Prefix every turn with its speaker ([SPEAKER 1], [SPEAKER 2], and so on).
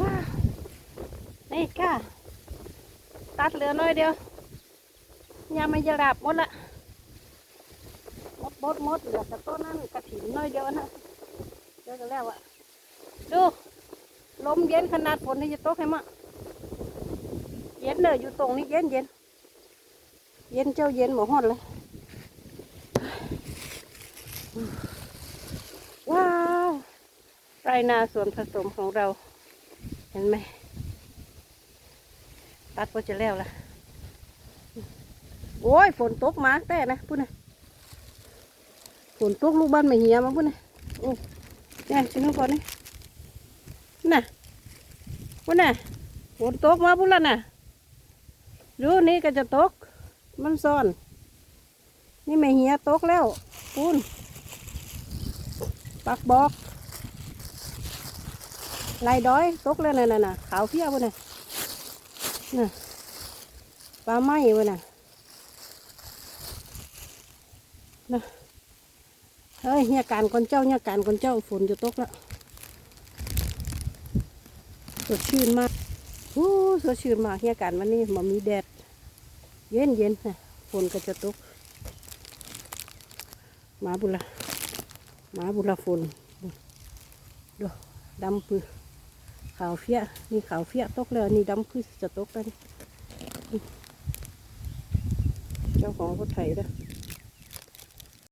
[SPEAKER 1] ว้าวนี่ก้าตัดเหลือน้อยเดียวยามันจะราบหมดละหมดหมดหมดเหลือแต่ต้นนั้นกระถิ่นน้อยเดียวนะเจอกันแล้วอะดูลมเย็นขนาดฝนที่จะตกให้มะเย็นเลยอยู่ตรงนี้เย็นเย็นเย็นเจ้าเย็นหมดหอดเลยว้าวไรนาสวนผสมของเรา เห็นไหมตัดก็จะแล้วละโอ้ยฝนตกมาแต่นะพูดนะฝนตกลูกบ้านไม่เหี่ยมาพูดนะโอ้เนี่ยชิ้นก่อนนี่น่ะพูดนะฝนตกมาพูดแล้วน่ะดูนี่ก็จะตก มันซ่อน นี่ไม่เหี่ยตกแล้วพูนปักบอก ลายดอยตกแล้วน่ะน่ะน่ะขาวเพี้ยวน่ะน่ะปลาไหม้วะน่ะน่ะเฮ้ยเนี่ยการคนเจ้าเนี่ยการคนเจ้าฝนจะตกแล้วสดชื่นมากโอ้สดชื่นมากเนี่ยการวันนี้มันมีแดด เย็นเย็นน่ะฝนก็จะตก มาบุละหมาบุรฝนดูดำปือ ขาวเฟี้ยนี่ขาวเฟี้ยตกแล้วนี่ดำคือจะตกแล้วเจ้าของก็ไถแล้ว